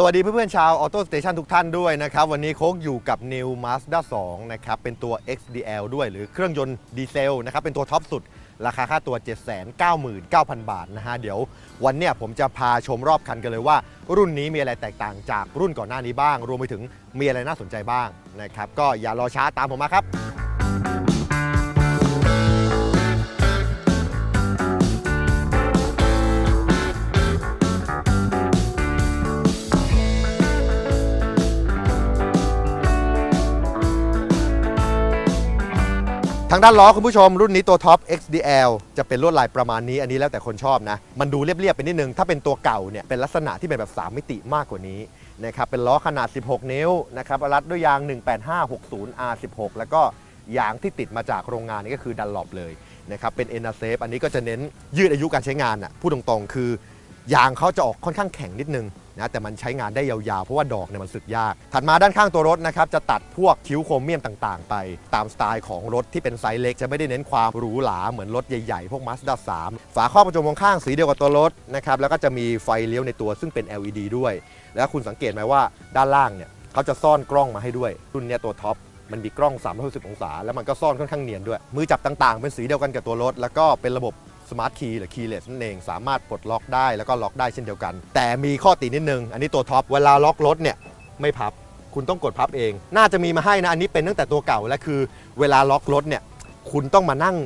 สวัสดีเพื่อนๆชาวออโต้สเตชันทุกท่านด้วยนะครับ วันนี้โค้กอยู่กับ New Mazda 2 นะครับ เป็นตัว XDL ด้วยหรือเครื่องยนต์ดีเซลนะครับ เป็นตัวท็อปสุด ราคาค่าตัว 799,000 บาทนะฮะ เดี๋ยววันเนี้ยผมจะพาชมรอบคันกันเลยว่า รุ่นนี้มีอะไรแตกต่างจากรุ่นก่อนหน้านี้บ้าง รวมไปถึงมีอะไรน่าสนใจบ้างนะครับ ก็อย่ารอช้าตามผมมาครับ ทางด้านล้อคุณผู้ชมรุ่นนี้ตัวท็อป XDL จะเป็นลวดลายประมาณนี้อันนี้แล้วแต่คนชอบนะ มันดูเรียบๆไปนิดนึง ถ้าเป็นตัวเก่าเนี่ยเป็นลักษณะที่เป็นแบบ 3 มิติมากกว่านี้นะครับเป็นล้อขนาด 16 นิ้วนะครับรัดด้วยยาง 18560 R16 แล้วก็ยางที่ติดมาจากโรงงานนี่ก็คือดันหลอปเลยนะครับเป็น e n a s a f e อันนี้ก็จะเน้นยืดอายุการใช้งานอะพูดตรงๆ คือ ยางเขาจะออกค่อนข้างแข็งนิดนึงนะแต่มันใช้งานได้ยาวๆ เพราะว่าดอกเนี่ยมันสึกยาก ถัดมาด้านข้างตัวรถนะครับจะตัดพวกคิ้วโครเมียมต่างๆ ไป ตามสไตล์ของรถที่เป็นไซส์เล็ก จะไม่ได้เน้นความหรูหราเหมือนรถใหญ่ๆ พวก Mazda 3 ฝาครอบประจุมองข้างสีเดียวกับตัวรถนะครับแล้วก็จะมีไฟเลี้ยวในตัวซึ่งเป็น LED ด้วย แล้วคุณสังเกตไหมว่าด้านล่างเนี่ยเขาจะซ่อนกล้องมาให้ด้วย รุ่นเนี้ยตัวท็อปมันมีกล้อง360องศา แล้วมันก็ซ่อนค่อนข้างเนียนด้วย มือจับต่างๆ เป็นสีเดียวกันกับตัวรถ แล้วก็เป็นระบบ สมาร์ทคีย์หรือคีย์เลสนั่นเองสามารถปลดล็อกได้แล้วก็ล็อกได้เช่นเดียวกัน แต่มีข้อตินิดนึง อันนี้ตัวท็อปเวลาล็อกรถเนี่ยไม่พับ คุณต้องกดพับเอง น่าจะมีมาให้นะอันนี้เป็นตั้งแต่ตัวเก่าและคือ เวลาล็อกรถเนี่ยคุณต้องมานั่ง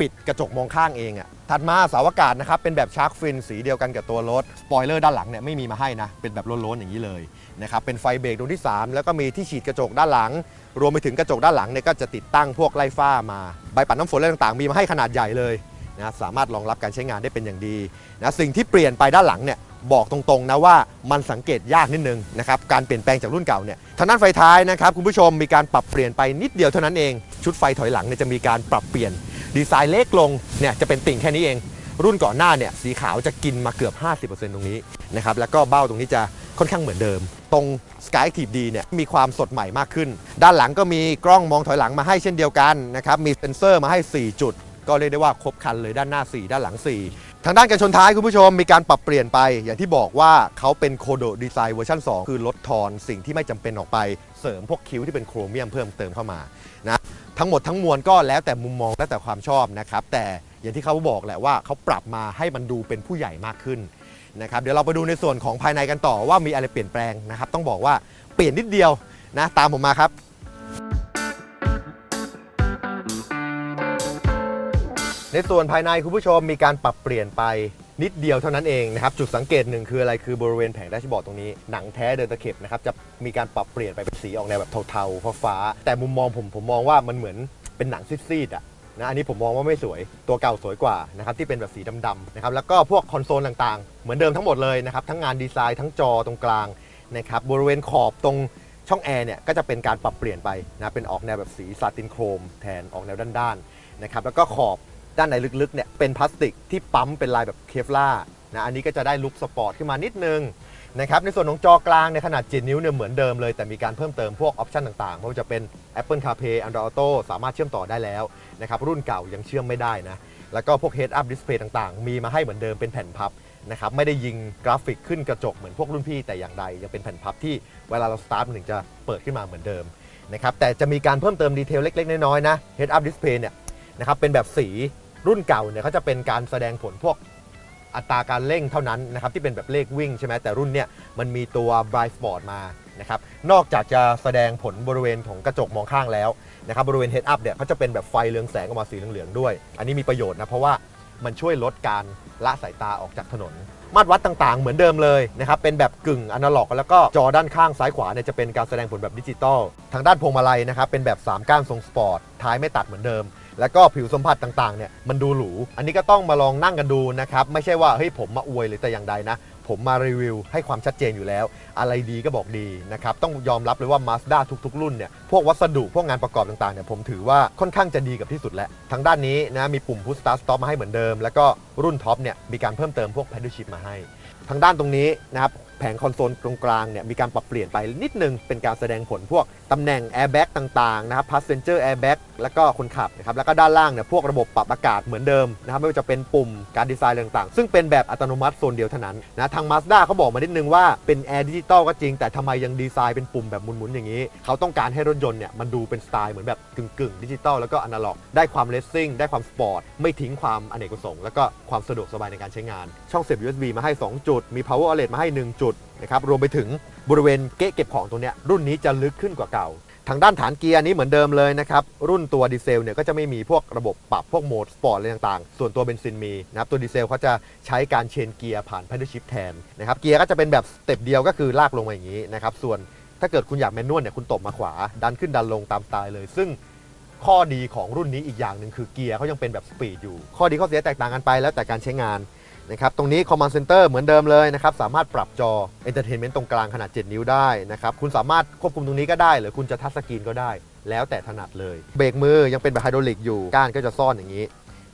ปิดกระจกมองข้างเองอะถัดมาเสาอากาศนะครับเป็นแบบชาร์กฟินสีเดียวกันกับตัวรถสปอยเลอร์ด้านหลังเนี่ยไม่มีมาให้นะเป็นแบบโล้นๆอย่างนี้เลยนะครับเป็นไฟเบรกดวงที่ 3 แล้วก็มีที่ฉีดกระจกด้านหลัง รวมไปถึงกระจกด้านหลังเนี่ยก็จะติดตั้งพวกไล่ฝ้ามาใบปัดน้ำฝนอะไรต่างๆ มีมาให้ขนาดใหญ่เลย นะสามารถรองรับการใช้งานได้เป็นอย่างดีนะสิ่งที่เปลี่ยนไปด้านหลังเนี่ยบอกตรงๆนะว่ามันสังเกตยากนิดนึงนะครับการเปลี่ยนแปลงจากรุ่นเก่าเนี่ยทางด้านไฟท้ายนะครับคุณผู้ชมมีการปรับเปลี่ยนไปนิดเดียวเท่านั้นเองชุดไฟถอยหลังเนี่ยจะมีการปรับเปลี่ยนดีไซน์เล็กลงเนี่ยจะเป็นติ่งแค่นี้เอง รุ่นก่อนหน้าเนี่ยสีขาวจะกินมาเกือบ 50%ตรงนี้นะครับแล้วก็เบ้าตรงนี้จะค่อนข้างเหมือนเดิม ตรง Sky Active D เนี่ยมีความสดใหม่มากขึ้น ด้านหลังก็มีกล้องมองถอยหลังมาให้เช่นเดียวกันนะครับมีเซ็นเซอร์มาให้ 4 จุด ก็เรียกได้ว่าครบคันเลยด้านหน้า 4 ด้านหลัง 4 ทางด้านการชนท้ายคุณผู้ชมมีการปรับเปลี่ยนไป อย่างที่บอกว่าเขาเป็นโคโดดีไซน์เวอร์ชัน2 คือลดทอนสิ่งที่ไม่จำเป็นออกไปเสริมพวกคิ้วที่เป็นโครเมียมเพิ่มเติมเข้ามานะทั้งหมดทั้งมวลก็แล้วแต่มุมมองแล้วแต่ความชอบนะครับแต่อย่างที่เขาบอกแหละว่าเขาปรับมาให้มันดูเป็นผู้ใหญ่มากขึ้นนะครับเดี๋ยวเราไปดูในส่วนของภายในกันต่อว่ามีอะไรเปลี่ยนแปลงนะครับต้องบอกว่าเปลี่ยนนิดเดียวนะตามผมมาครับ ในส่วนภายในคุณผู้ชมมีการปรับเปลี่ยนไปนิดเดียวเท่านั้นเองนะครับจุดสังเกตหนึ่งคืออะไรคือบริเวณแผงแดชบอร์ดตรงนี้หนังแท้เดินตะเข็บนะครับจะมีการปรับเปลี่ยนไปเป็นสีออกแนวแบบเทาๆฟ้าๆแต่มุมมองผมผมมองว่ามันเหมือนเป็นหนังซีดๆอะนะอันนี้ผมมองว่าไม่สวยตัวเก่าสวยกว่านะครับที่เป็นแบบสีดำๆนะครับแล้วก็พวกคอนโซลต่างๆ เหมือนเดิมทั้งหมดเลยนะครับทั้งงานดีไซน์ทั้งจอตรงกลางนะครับบริเวณขอบตรงช่องแอร์เนี่ยก็จะเป็นการปรับเปลี่ยนไปนะเป็นออกแนวแบบสีซาตินโครมแทนออกแนวด้านๆนะครับแล้วก็ขอบ ด้านในลึกๆเนี่ยเป็นพลาสติกที่ปั๊มเป็นลายแบบเคฟล่านะอันนี้ก็จะได้ลุคสปอร์ตขึ้นมานิดนึงนะครับในส่วนของจอกลางในขนาด 7 นิ้วเนี่ยเหมือนเดิมเลย แต่มีการเพิ่มเติมพวกออปชันต่างๆไม่ว่าจะเป็น Apple CarPlay Android Auto สามารถเชื่อมต่อได้แล้วนะครับรุ่นเก่ายังเชื่อมไม่ได้นะแล้วก็พวก Head Up Display ต่างๆ มีมาให้เหมือนเดิมเป็นแผ่นพับนะครับไม่ได้ยิงกราฟิกขึ้นกระจกเหมือนพวกรุ่นพี่แต่อย่างใด ยังเป็นแผ่นพับที่เวลาเราสตาร์ทมันถึงจะเปิดขึ้นมาเหมือนเดิมนะครับแต่จะมีการเพิ่มเติมดีเทลเล็กๆน้อยๆนะ Head Up Display เนี่ยนะครับเป็นแบบสี รุ่นเก่าเนี่ยเขาจะเป็นการแสดงผลพวกอัตราการเร่งเท่านั้นนะครับที่เป็นแบบเลขวิ่งใช่ไหมแต่รุ่นเนี่ยมันมีตัว Bright Spot มานะครับนอกจากจะแสดงผลบริเวณของกระจกมองข้างแล้วนะครับบริเวณ Head Up เนี่ยเขาจะเป็นแบบไฟเรืองแสงออกมาสีเหลืองๆด้วย อันนี้มีประโยชน์นะเพราะว่ามันช่วยลดการละสายตาออกจากถนน มาตรวัดต่างๆ เหมือนเดิมเลยนะครับเป็นแบบกึ่งอนาล็อก แล้วก็จอด้านข้างซ้ายขวาเนี่ยจะเป็นการแสดงผลแบบดิจิตอลทางด้านพวงมาลัยนะครับเป็นแบบ 3 ก้านทรงสปอร์ตท้ายไม่ตัดเหมือนเดิม แล้วก็ผิวสัมผัสต่างๆเนี่ยมันดูหรู อันนี้ก็ต้องมาลองนั่งกันดูนะครับ ไม่ใช่ว่าเฮ้ยผมมาอวยหรือแต่อย่างใดนะ ผมมารีวิวให้ความชัดเจนอยู่แล้ว อะไรดีก็บอกดีนะครับ ต้องยอมรับเลยว่า Mazda ทุกๆ รุ่นเนี่ย พวกวัสดุพวกงานประกอบต่างๆเนี่ยผมถือว่าค่อนข้างจะดีกับที่สุดแล้ว ทางด้านนี้นะมีปุ่ม push start stop มาให้เหมือนเดิม แล้วก็รุ่นท็อปเนี่ยมีการเพิ่มเติมพวก paddle shift มาให้ ทางด้านตรงนี้นะครับแผงคอนโซลตรงกลางเนี่ยมีการปรับเปลี่ยนไปนิดนึงเป็นการแสดงผลพวก ตำแหน่ง airbag ต่างๆนะครับ passenger airbag แบ็กแล้วก็คนขับนะครับแล้วก็ด้านล่างเนี่ยพวกระบบปรับอากาศเหมือนเดิมนะครับไม่ว่าจะเป็นปุ่มการดีไซน์ต่างๆ ซึ่งเป็นแบบอัตโนมัติโซนเดียวเท่านั้นนะทาง Mazda เขาบอกมานิดนึงว่าเป็น Air Digital ก็จริง แต่ทำไมยังดีไซน์เป็นปุ่มแบบหมุนๆอย่างนี้ เขาต้องการให้รถยนต์เนี่ยมันดูเป็นสไตล์เหมือนแบบกึ่งๆดิจิตอลแล้วก็อนาล็อกได้ความเลสซิ่งได้ความสปอร์ตไม่ทิ้งความอเนกประสงค์แล้วก็ความสะดวกสบายในการใช้งาน ช่องเสียบ USB มาให้ 2 จุด มี power outlet มาให้ 1 จุด นะครับรวมไปถึงบริเวณเก๊ะเก็บของตรงนี้รุ่นนี้จะลึกขึ้นกว่าเก่า ทางด้านฐานเกียร์นี้เหมือนเดิมเลยนะครับรุ่นตัวดีเซลเนี่ยก็จะไม่มีพวกระบบปรับพวกโหมดสปอร์ตอะไรต่างๆ ส่วนตัวเบนซินมีนะครับตัวดีเซลเขาจะใช้การเชนเกียร์ผ่าน paddle shift แทนนะครับเกียร์ก็จะเป็นแบบสเต็ปเดียวก็คือลากลงมาอย่างนี้นะครับส่วนถ้าเกิดคุณอยากแมนนวลเนี่ยคุณตบมาขวา ดันขึ้นดันลงตามสไตล์เลย ซึ่งข้อดีของรุ่นนี้อีกอย่างหนึ่งคือเกียร์เขายังเป็นแบบสปีดอยู่ ข้อดีข้อเสียแตกต่างกันไปแล้วแต่การใช้งาน นะครับตรงนี้ Command Center เหมือนเดิมเลยนะครับสามารถปรับจอ Entertainment ตรงกลางขนาด 7 นิ้วได้นะครับคุณสามารถควบคุมตรงนี้ก็ได้ หรือคุณจะทัชสกรีนก็ได้ แล้วแต่ถนัดเลยเบรกมือยังเป็นแบบไฮดรอลิกอยู่ก้านก็จะซ่อนอย่างนี้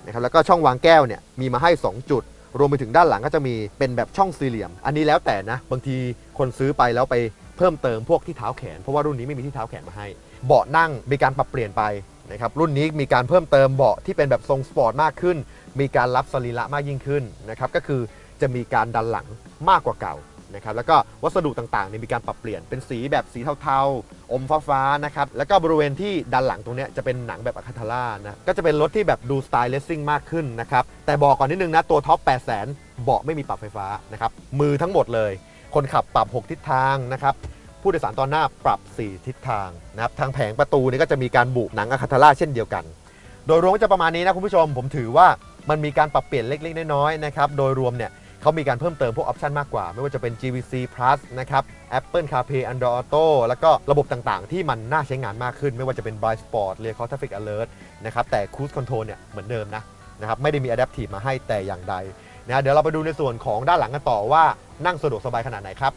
นะครับแล้วก็ช่องวางแก้วเนี่ยมีมาให้ 2 จุด รวมไปถึงด้านหลังก็จะมีเป็นแบบช่องสี่เหลี่ยม อันนี้แล้วแต่นะบางทีคนซื้อไปแล้วไปเพิ่มเติมพวกที่เท้าแขนเพราะว่ารุ่นนี้ไม่มีที่เท้าแขนมาให้ เบาะนั่งมีการปรับเปลี่ยนไป นะครับรุ่นนี้มีการเพิ่มเติมเบาะที่เป็นแบบทรงสปอร์ตมากขึ้น มีการรับสรีระมากยิ่งขึ้นนะครับก็คือจะมีการดันหลังมากกว่าเก่านะครับแล้วก็วัสดุต่างๆเนี่ยมีการปรับเปลี่ยนเป็นสีแบบสีเทาๆ อมฟ้าๆนะครับแล้วก็บริเวณที่ดันหลังตรงเนี้ยจะเป็นหนังแบบอะคาทาร่านะก็จะเป็นรถที่แบบดูสไตล์เลสซิ่งมากขึ้นนะครับแต่บอกก่อนนิดนึงนะตัวท็อป 8 0 0 0 0 0 เบาะไม่มีปรับไฟฟ้านะครับมือทั้งหมดเลย คนขับปรับ 6 ทิศทางนะครับ ผู้โดยสารตอนหน้าปรับ 4 ทิศทางนะครับทางแผงประตูนี่ก็จะมีการบุหนังอะคาทาร่าเช่นเดียวกัน โดยรวมก็จะประมาณนี้นะคุณผู้ชม ผมถือว่ามันมีการปรับเปลี่ยนเล็กๆน้อยๆนะครับโดยรวมเนี่ยเขามีการเพิ่มเติมพวกออปชันมากกว่า ไม่ว่าจะเป็น GVC Plus นะครับ Apple CarPlay Android Auto แล้วก็ระบบต่างๆ ที่มันน่าใช้งานมากขึ้น ไม่ว่าจะเป็น Blind Spot Rear Car Traffic Alert นะครับแต่ Cruise Control เนี่ยเหมือนเดิมนะนะครับไม่ได้มี Adaptive มาให้แต่อย่างใดนะเดี๋ยวเราไปดูในส่วนของด้านหลังกันต่อว่านั่งสะดวกสบายขนาดไหนครับ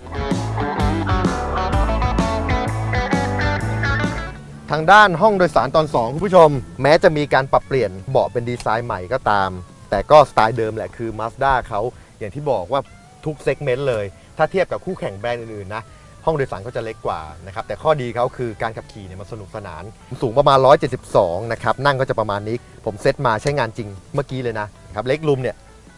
ทางด้านห้องโดยสารตอน 2 คุณผู้ชม แม้จะมีการปรับเปลี่ยนเบาะเป็นดีไซน์ใหม่ก็ตาม แต่ก็สไตล์เดิมแหละคือ Mazda เขาอย่างที่บอกว่าทุกเซกเมนต์เลย ถ้าเทียบกับคู่แข่งแบรนด์อื่นๆนะ ห้องโดยสารก็จะเล็กกว่านะครับ แต่ข้อดีเขาคือการขับขี่เนี่ยมันสนุกสนาน สูงประมาณ 172 นะครับ นั่งก็จะประมาณนี้ ผมเซตมาใช้งานจริงเมื่อกี้เลยนะครับ เล็กรูมเนี่ย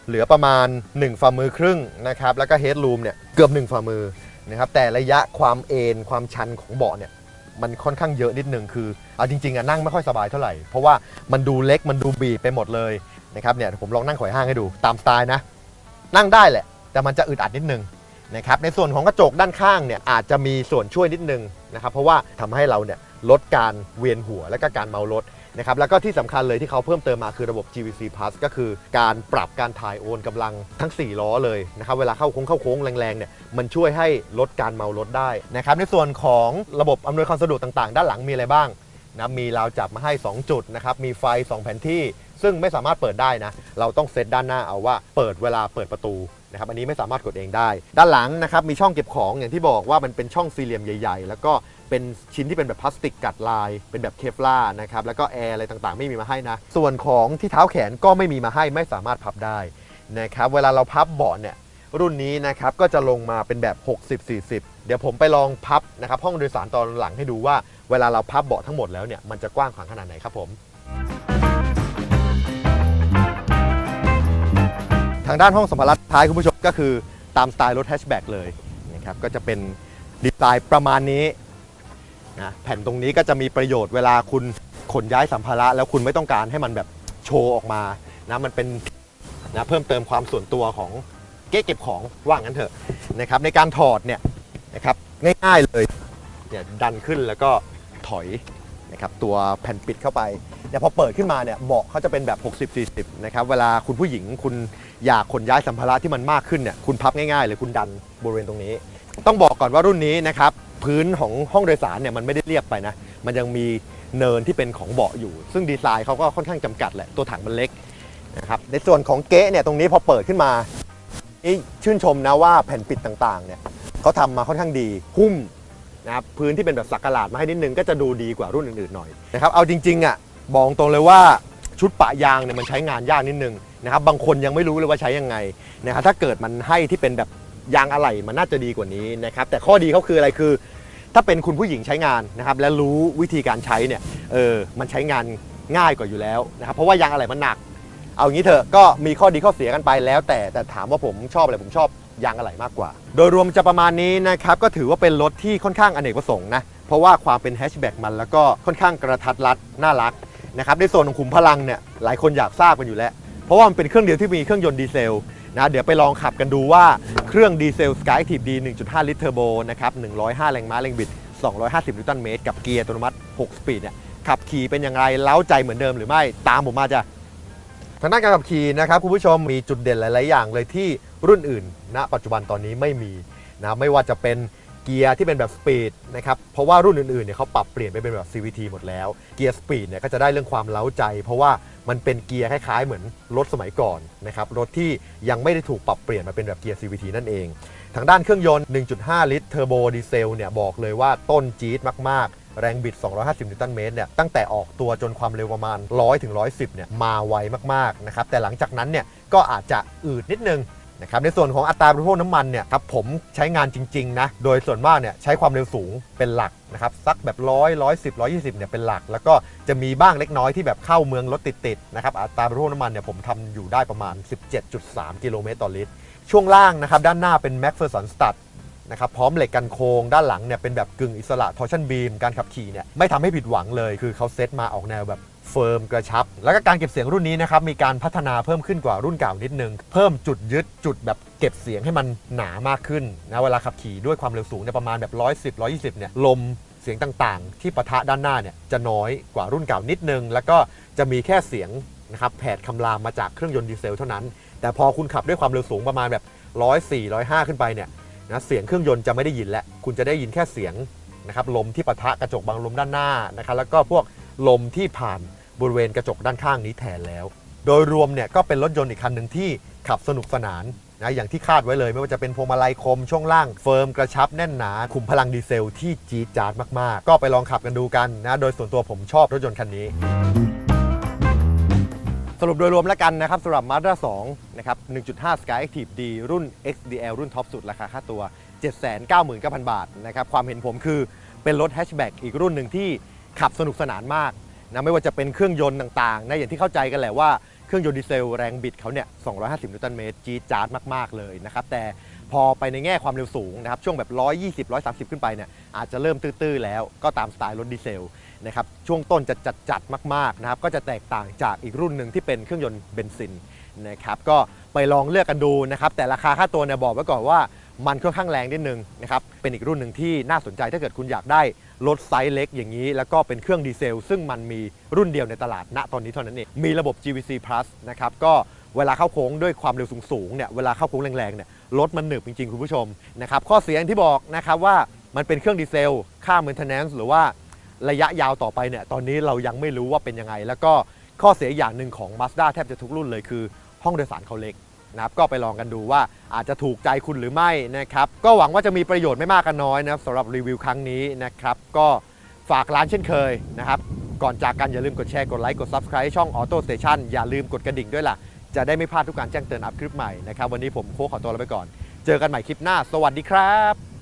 เหลือประมาณ 1 ฝ่ามือครึ่งนะครับ แล้วก็เฮดรูมเนี่ยเกือบ 1 ฝ่ามือนะครับ แต่ระยะความเอนความชันของเบาะเนี่ย มันค่อนข้างเยอะนิดนึงคือเอาจริงๆอะนั่งไม่ค่อยสบายเท่าไหร่ เพราะว่ามันดูเล็กมันดูบีบไปหมดเลยนะครับเนี่ยผมลองนั่งข่อยห้างให้ดูตามสไตล์นะ นั่งได้แหละ แต่มันจะอึดอัดนิดนึงนะครับในส่วนของกระจกด้านข้างเนี่ยอาจจะมีส่วนช่วยนิดนึงนะครับเพราะว่าทำให้เราเนี่ยลดการเวียนหัวและก็การเมารถ นะครับแล้วก็ที่สำคัญเลยที่เขาเพิ่มเติมมาคือระบบ GVC Plus ก็คือการปรับการถ่ายโอนกำลังทั้ง 4 ล้อเลยนะครับเวลาเข้าโค้งเข้าโค้งแรงๆเนี่ยมันช่วยให้ลดการเมารถได้นะครับในส่วนของระบบอำนวยความสะดวกต่างๆ ด้านหลังมีอะไรบ้างนะมีราวจับมาให้ 2 จุดนะครับมีไฟ 2 แผ่นที่ ซึ่งไม่สามารถเปิดได้นะ เราต้องเซตด้านหน้าเอาว่าเปิดเวลาเปิดประตูนะครับอันนี้ไม่สามารถกดเองได้ ด้านหลังนะครับมีช่องเก็บของอย่างที่บอกว่ามันเป็นช่องสี่เหลี่ยมใหญ่ ๆ แล้วก็ เป็นชิ้นที่เป็นแบบพลาสติกกัดลาย เป็นแบบเคฟลาร์นะครับแล้วก็แอร์อะไรต่างๆ ไม่มีมาให้นะ ส่วนของที่เท้าแขนก็ไม่มีมาให้ไม่สามารถพับได้นะครับเวลาเราพับเบาะเนี่ยรุ่นนี้นะครับก็จะลงมาเป็นแบบ 60-40 เดี๋ยวผมไปลองพับนะครับห้องโดยสารตอนหลังให้ดูว่า เวลาเราพับเบาะทั้งหมดแล้วเนี่ยมันจะกว้างขวางขนาดไหนครับผม ทางด้านห้องสัมภาระท้ายคุณผู้ชมก็คือตามสไตล์รถแฮชแบ็กเลยนะครับก็จะเป็นดีไซน์ประมาณนี้ นะแผ่นตรงนี้ก็จะมีประโยชน์เวลาคุณขนย้ายสัมภาระแล้วคุณไม่ต้องการให้มันแบบโชว์ออกมานะมันเป็นนะเพิ่มเติมความส่วนตัวของเก๊เก็บของว่างั้นเถอะนะครับ ในการถอดเนี่ยนะครับง่ายๆเลยเนี่ยดันขึ้นแล้วก็ถอยนะครับตัวแผ่นปิดเข้าไปเนี่ยพอเปิดขึ้นมาเนี่ยเบาะเขาจะเป็นแบบ 60-40นะครับเวลาคุณผู้หญิงคุณอยากขนย้ายสัมภาระที่มันมากขึ้นเนี่ยคุณพับง่ายๆเลยคุณดันบริเวณตรงนี้ ต้องบอกก่อนว่ารุ่นนี้นะครับ พื้นของห้องโดยสารเนี่ยมันไม่ได้เรียบไปนะ มันยังมีเนินที่เป็นของเบาะอยู่ ซึ่งดีไซน์เขาก็ค่อนข้างจำกัดแหละ ตัวถังมันเล็กนะครับ ในส่วนของเก๊ะเนี่ยตรงนี้พอเปิดขึ้นมานี่ชื่นชมนะว่าแผ่นปิดต่างๆเนี่ยเขาทำมาค่อนข้างดีหุ้มนะครับพื้นที่เป็นแบบสักหลาดมาให้นิดนึงก็จะดูดีกว่ารุ่นอื่นๆหน่อยนะครับ เอาจริงๆอะบอกตรงเลยว่าชุดปะยางเนี่ยมันใช้งานยากนิดนึงนะครับ บางคนยังไม่รู้เลยว่าใช้ยังไงนะครับถ้าเกิดมันให้ที่เป็นแบบ ยางอะไหล่มันน่าจะดีกว่านี้นะครับแต่ข้อดีเขาคืออะไรคือ ถ้าเป็นคุณผู้หญิงใช้งานนะครับและรู้วิธีการใช้เนี่ยเออมันใช้งานง่ายกว่าอยู่แล้วนะครับเพราะว่ายางอะไหล่มันหนัก เอางี้เถอะก็มีข้อดีข้อเสียกันไปแล้ว แต่แต่ถามว่าผมชอบอะไรผมชอบยางอะไหล่มากกว่า โดยรวมจะประมาณนี้นะครับก็ถือว่าเป็นรถที่ค่อนข้างอเนกประสงค์นะเพราะว่าความเป็นแฮชแบ็กมันแล้วก็ค่อนข้างกระทัดรัดน่ารักนะครับในส่วนของขุมพลังเนี่ยหลายคนอยากทราบกันอยู่แล้ว เพราะว่ามันเป็นเครื่องเดียวที่มีเครื่องยนต์ดีเซล นะเดี๋ยวไปลองขับกันดูว่าเครื่องดีเซล Skyactiv D 1.5 ลิตรเทอร์โบนะครับ 105 แรงม้าแรงบิด 250 นิวตันเมตร กับเกียร์อัตโนมัติ 6 สปีดเนี่ยขับขี่เป็นอย่างไรเล้าใจเหมือนเดิมหรือไม่ตามผมมาจ้ะทางด้านการขับขี่นะครับคุณผู้ชมมีจุดเด่นหลาย ๆ อย่างเลยที่รุ่นอื่นณปัจจุบันตอนนี้ไม่มีนะไม่ว่าจะเป็นเกียร์ที่เป็นแบบสปีดนะครับเพราะว่ารุ่นอื่น ๆ เนี่ยเขาปรับเปลี่ยนไปเป็นแบบ CVT หมดแล้ว เกียร์สปีดเนี่ยก็จะได้เรื่องความเล้าใจ เพราะว่า มันเป็นเกียร์คล้ายๆ เหมือนรถสมัยก่อนนะครับรถที่ยังไม่ได้ถูกปรับเปลี่ยนมาเป็นแบบเกียร์ CVT นั่นเอง ทางด้านเครื่องยนต์ 1.5 ลิตรเทอร์โบดีเซลเนี่ยบอกเลยว่าต้นจี๊ดมากๆ แรงบิด 250 นิวตันเมตรเนี่ยตั้งแต่ออกตัวจนความเร็วประมาณ 100ถึง110เนี่ยมาไวมากๆนะครับแต่หลังจากนั้นเนี่ยก็อาจจะอืดนิดนึง นะครับในส่วนของอัตราบริโภคน้ำมันเนี่ยครับผมใช้งานจริงๆนะโดยส่วนมากเนี่ยใช้ความเร็วสูงเป็นหลักนะครับสักแบบร้อยร้อยสิบร้อยยี่สิบเนี่ยเป็นหลัก แล้วก็จะมีบ้างเล็กน้อยที่แบบเข้าเมืองรถติดๆนะครับอัตราบริโภคน้ำมันเนี่ยผมทำอยู่ได้ประมาณ 17.3 กิโลเมตรต่อลิตร ช่วงล่างนะครับด้านหน้าเป็น m a c p h e r s o n Stud นะครับพร้อมเหล็กกันโครงด้านหลังเนี่ยเป็นแบบกึ่งอิสระ torsion beam การขับขี่เนี่ยไม่ทำให้ผิดหวังเลยคือเขาเซตมาออกแนวแบบ เฟิร์มกระชับ แล้วก็การเก็บเสียงรุ่นนี้นะครับมีการพัฒนาเพิ่มขึ้นกว่ารุ่นเก่านิดนึง เพิ่มจุดยึดจุดแบบเก็บเสียงให้มันหนามากขึ้นนะเวลาขับขี่ด้วยความเร็วสูงเนี่ยประมาณแบบ 110 120เนี่ยลมเสียงต่างๆ ที่ปะทะด้านหน้าเนี่ยจะน้อยกว่ารุ่นเก่านิดนึง แล้วก็จะมีแค่เสียงนะครับแผดคำรามมาจากเครื่องยนต์ดีเซลเท่านั้น แต่พอคุณขับด้วยความเร็วสูงประมาณแบบ 104 105 ขึ้นไปเนี่ยนะเสียงเครื่องยนต์จะไม่ได้ยินแล้วคุณจะได้ยินแค่เสียงนะครับลมที่ปะทะกระจกบังลมด้านหน้านะครับแล้วก็พวก ลมที่ผ่านบริเวณกระจกด้านข้างนี้แทนแล้ว โดยรวมเนี่ยก็เป็นรถยนต์อีกคันหนึ่งที่ขับสนุกสนานนะอย่างที่คาดไว้เลย ไม่ว่าจะเป็นพวงมาลัยคมช่วงล่างเฟิร์มกระชับแน่นหนา ขุมพลังดีเซลที่จี๊ดจ๊าดมากๆ ก็ไปลองขับกันดูกันนะ โดยส่วนตัวผมชอบรถยนต์คันนี้ สรุปโดยรวมแล้วกันนะครับสำหรับ Mazda 2 นะครับ 1.5 Sky Active D รุ่น XDL รุ่นท็อปสุดราคาค่าตัว 799,000 บาทนะครับความเห็นผมคือเป็นรถแฮชแบ็กอีกรุ่นหนึ่งที่ ขับสนุกสนานมากนะไม่ว่าจะเป็นเครื่องยนต์ต่างๆนะอย่างที่เข้าใจกันแหละว่าเครื่องยนต์ดีเซลแรงบิดเขาเนี่ย 250 นิวตันเมตรจี๊ดจ๊าดมาก ๆ เลยนะครับ แต่พอไปในแง่ความเร็วสูงนะครับ ช่วงแบบ 120 130 ขึ้นไปเนี่ย อาจจะเริ่มตื้อ ๆ แล้วก็ตามสไตล์รถดีเซลนะครับ ช่วงต้นจะจัด ๆ มาก ๆ นะครับ ก็จะแตกต่างจากอีกรุ่นหนึ่งที่เป็นเครื่องยนต์เบนซินนะครับ ก็ไปลองเลือกกันดูนะครับ แต่ราคาค่าตัวเนี่ยบอกไว้ก่อนว่า มันค่อนข้างแรงนิดนึงนะครับ เป็นอีกรุ่นหนึ่งที่น่าสนใจถ้าเกิดคุณอยากได้รถไซส์เล็กอย่างนี้ แล้วก็เป็นเครื่องดีเซล ซึ่งมันมีรุ่นเดียวในตลาดณตอนนี้เท่านั้นเอง มีระบบ GVC Plus นะครับ ก็เวลาเข้าโค้งด้วยความเร็วสูงๆเนี่ย เวลาเข้าโค้งแรงๆเนี่ย รถมันหนึบจริงๆ คุณผู้ชมนะครับ ข้อเสียอย่างที่บอกนะครับว่ามันเป็นเครื่องดีเซล ค่า maintenance หรือว่าระยะยาวต่อไปเนี่ย ตอนนี้เรายังไม่รู้ว่าเป็นยังไง แล้วก็ข้อเสียอย่างหนึ่งของ Mazda แทบจะทุกรุ่นเลยคือ ห้องโดยสารเขาเล็ก นะครับก็ไปลองกันดูว่าอาจจะถูกใจคุณหรือไม่นะครับก็หวังว่าจะมีประโยชน์ไม่มากก็นน้อยนะครับสำหรับรีวิวครั้งนี้นะครับก็ฝากร้านเช่นเคยนะครับก่อนจากกันอย่าลืมกดแชร์กดไลค์กด Subscribe ช่อง Auto Station อย่าลืมกดกระดิ่งด้วยล่ะ จะได้ไม่พลาดทุกการแจ้งเตือนอัพคลิปใหม่นะครับวันนี้ผมโค้ขอตัวลาไปก่อน เจอกันใหม่คลิปหน้า สวัสดีครับ